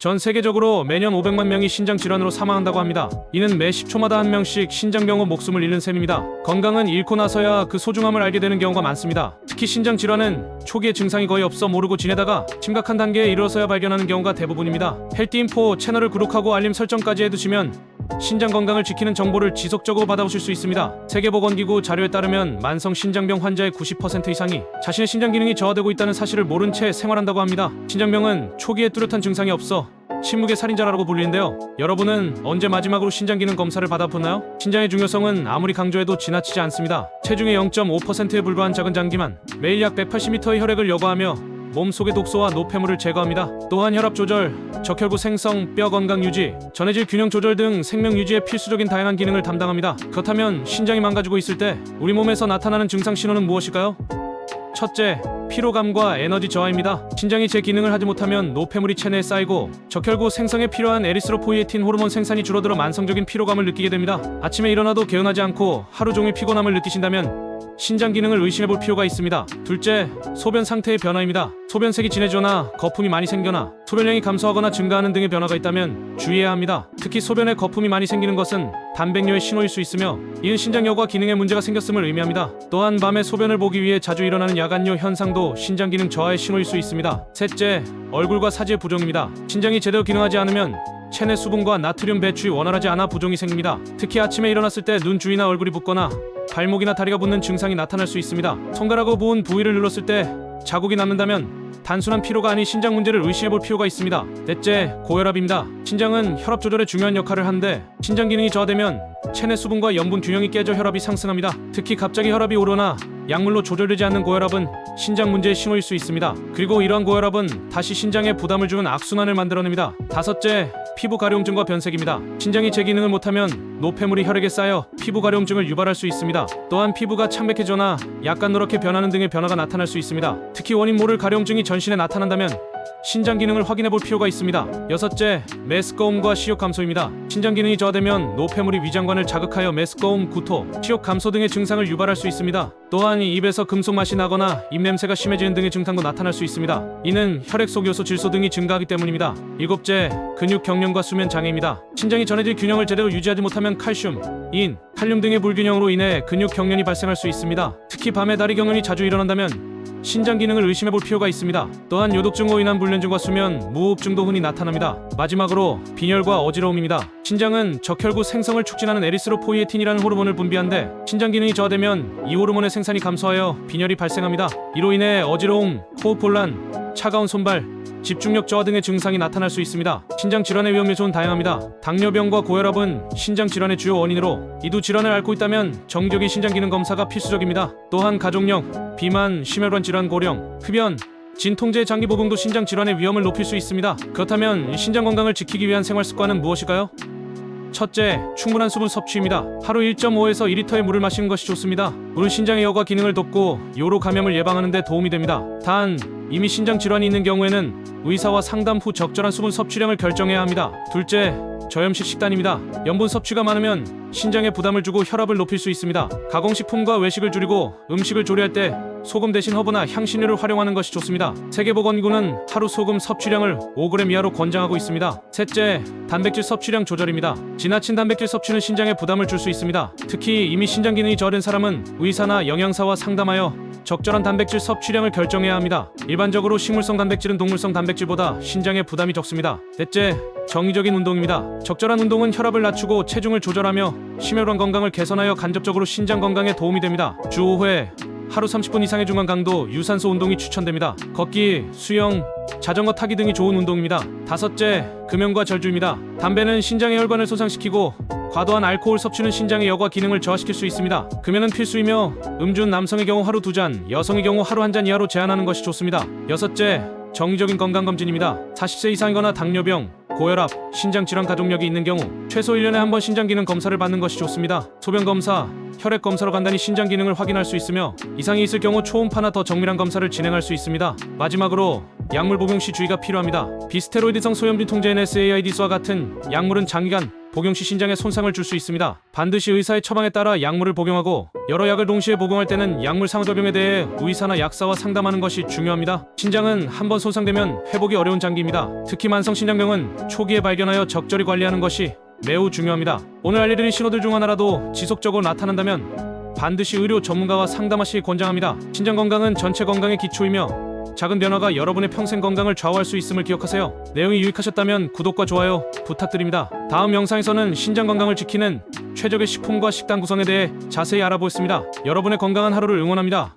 전 세계적으로 매년 500만 명이 신장 질환으로 사망한다고 합니다. 이는 매 10초마다 한 명씩 신장병으로 목숨을 잃는 셈입니다. 건강은 잃고 나서야 그 소중함을 알게 되는 경우가 많습니다. 특히 신장 질환은 초기에 증상이 거의 없어 모르고 지내다가 심각한 단계에 이르러서야 발견하는 경우가 대부분입니다. 헬티인포 채널을 구독하고 알림 설정까지 해두시면 신장 건강을 지키는 정보를 지속적으로 받아오실 수 있습니다. 세계보건기구 자료에 따르면 만성 신장병 환자의 90% 이상이 자신의 신장 기능이 저하되고 있다는 사실을 모른 채 생활한다고 합니다. 신장병은 초기에 뚜렷한 증상이 없어 침묵의 살인자라고 불리는데요. 여러분은 언제 마지막으로 신장 기능 검사를 받아보나요? 신장의 중요성은 아무리 강조해도 지나치지 않습니다. 체중의 0.5%에 불과한 작은 장기만 매일 약 180m의 혈액을 여과하며 몸속의 독소와 노폐물을 제거합니다. 또한 혈압 조절, 적혈구 생성, 뼈 건강 유지, 전해질 균형 조절 등 생명 유지에 필수적인 다양한 기능을 담당합니다. 그렇다면 신장이 망가지고 있을 때 우리 몸에서 나타나는 증상 신호는 무엇일까요? 첫째, 피로감과 에너지 저하입니다. 신장이 제 기능을 하지 못하면 노폐물이 체내에 쌓이고 적혈구 생성에 필요한 에리스로포이에틴 호르몬 생산이 줄어들어 만성적인 피로감을 느끼게 됩니다. 아침에 일어나도 개운하지 않고 하루 종일 피곤함을 느끼신다면 신장 기능을 의심해 볼 필요가 있습니다. 둘째, 소변 상태의 변화입니다. 소변색이 진해지거나 거품이 많이 생겨나 소변량이 감소하거나 증가하는 등의 변화가 있다면 주의해야 합니다. 특히 소변에 거품이 많이 생기는 것은 단백뇨의 신호일 수 있으며 이는 신장 여과 기능에 문제가 생겼음을 의미합니다. 또한 밤에 소변을 보기 위해 자주 일어나는 야간뇨 현상도 신장 기능 저하의 신호일 수 있습니다. 셋째, 얼굴과 사지의 부종입니다. 신장이 제대로 기능하지 않으면 체내 수분과 나트륨 배출이 원활하지 않아 부종이 생깁니다. 특히 아침에 일어났을 때 눈 주위나 얼굴이 붓거나 발목이나 다리가 붓는 증상이 나타날 수 있습니다. 손가락으로 부은 부위를 눌렀을 때 자국이 남는다면 단순한 피로가 아닌 신장 문제를 의심해 볼 필요가 있습니다. 넷째, 고혈압입니다. 신장은 혈압 조절에 중요한 역할을 하는데 신장 기능이 저하되면 체내 수분과 염분 균형이 깨져 혈압이 상승합니다. 특히 갑자기 혈압이 오르나 약물로 조절되지 않는 고혈압은 신장 문제의 신호일 수 있습니다. 그리고 이러한 고혈압은 다시 신장에 부담을 주는 악순환을 만들어냅니다. 다섯째, 피부 가려움증과 변색입니다. 신장이 제 기능을 못하면 노폐물이 혈액에 쌓여 피부 가려움증을 유발할 수 있습니다. 또한 피부가 창백해져나 약간 노랗게 변하는 등의 변화가 나타날 수 있습니다. 특히 원인 모를 가려움증이 전신에 나타난다면 신장 기능을 확인해 볼 필요가 있습니다. 여섯째, 메스꺼움과 시욕 감소입니다. 신장 기능이 저하되면 노폐물이 위장관을 자극하여 메스꺼움, 구토, 시욕 감소 등의 증상을 유발할 수 있습니다. 또한 입에서 금속 맛이 나거나 입냄새가 심해지는 등의 증상도 나타날 수 있습니다. 이는 혈액 속 요소 질소 등이 증가하기 때문입니다. 일곱째, 근육 경련과 수면 장애입니다. 신장이 전해질 균형을 제대로 유지하지 못하면 칼슘, 인, 칼륨 등의 불균형으로 인해 근육 경련이 발생할 수 있습니다. 특히 밤에 다리 경련이 자주 일어난다면 신장 기능을 의심해 볼 필요가 있습니다. 또한 요독증으로 인한 불면증과 수면, 무호흡증도 흔히 나타납니다. 마지막으로 빈혈과 어지러움입니다. 신장은 적혈구 생성을 촉진하는 에리스로포이에틴이라는 호르몬을 분비하는데 신장 기능이 저하되면 이 호르몬의 생산이 감소하여 빈혈이 발생합니다. 이로 인해 어지러움, 호흡 곤란, 차가운 손발, 집중력 저하 등의 증상이 나타날 수 있습니다. 신장 질환의 위험 요소는 다양합니다. 당뇨병과 고혈압은 신장 질환의 주요 원인으로 이두 질환을 앓고 있다면 정기적인 신장 기능 검사가 필수적입니다. 또한 가족력, 비만, 심혈관 질환 고령, 흡연, 진통제 장기 보공도 신장 질환의 위험을 높일 수 있습니다. 그렇다면 신장 건강을 지키기 위한 생활 습관은 무엇일까요? 첫째, 충분한 수분 섭취입니다. 하루 1.5에서 2리터의 물을 마시는 것이 좋습니다. 물은 신장의 여과 기능을 돕고 요로 감염을 예방하는 데 도움이 됩니다. 단, 이미 신장 질환이 있는 경우에는 의사와 상담 후 적절한 수분 섭취량을 결정해야 합니다. 둘째, 저염식 식단입니다. 염분 섭취가 많으면 신장에 부담을 주고 혈압을 높일 수 있습니다. 가공식품과 외식을 줄이고 음식을 조리할 때 소금 대신 허브나 향신료를 활용하는 것이 좋습니다. 세계보건기구는 하루 소금 섭취량을 5g 이하로 권장하고 있습니다. 셋째, 단백질 섭취량 조절입니다. 지나친 단백질 섭취는 신장에 부담을 줄 수 있습니다. 특히 이미 신장 기능이 저하된 사람은 의사나 영양사와 상담하여 적절한 단백질 섭취량을 결정해야 합니다. 일반적으로 식물성 단백질은 동물성 단백질보다 신장에 부담이 적습니다. 넷째, 정기적인 운동입니다. 적절한 운동은 혈압을 낮추고 체중을 조절하며 심혈관 건강을 개선하여 간접적으로 신장 건강에 도움이 됩니다. 주 5회 하루 30분 이상의 중간 강도 유산소 운동이 추천됩니다. 걷기, 수영, 자전거 타기 등이 좋은 운동입니다. 다섯째, 금연과 절주입니다. 담배는 신장의 혈관을 손상시키고 과도한 알코올 섭취는 신장의 여과 기능을 저하시킬 수 있습니다. 금연은 필수이며 음주는 남성의 경우 하루 두 잔, 여성의 경우 하루 한 잔 이하로 제한하는 것이 좋습니다. 여섯째, 정기적인 건강검진입니다. 40세 이상이거나 당뇨병, 고혈압, 신장 질환 가족력이 있는 경우 최소 1년에 한 번 신장 기능 검사를 받는 것이 좋습니다. 소변 검사, 혈액 검사로 간단히 신장 기능을 확인할 수 있으며 이상이 있을 경우 초음파나 더 정밀한 검사를 진행할 수 있습니다. 마지막으로 약물 복용 시 주의가 필요합니다. 비스테로이드성 소염진 통제 NSAIDS와 같은 약물은 장기간 복용 시 신장에 손상을 줄 수 있습니다. 반드시 의사의 처방에 따라 약물을 복용하고 여러 약을 동시에 복용할 때는 약물 상호작용에 대해 의사나 약사와 상담하는 것이 중요합니다. 신장은 한번 손상되면 회복이 어려운 장기입니다. 특히 만성 신장병은 초기에 발견하여 적절히 관리하는 것이 매우 중요합니다. 오늘 알려드린 신호들 중 하나라도 지속적으로 나타난다면 반드시 의료 전문가와 상담하시기 권장합니다. 신장 건강은 전체 건강의 기초이며 작은 변화가 여러분의 평생 건강을 좌우할 수 있음을 기억하세요. 내용이 유익하셨다면 구독과 좋아요 부탁드립니다. 다음 영상에서는 신장 건강을 지키는 최적의 식품과 식단 구성에 대해 자세히 알아보겠습니다. 여러분의 건강한 하루를 응원합니다.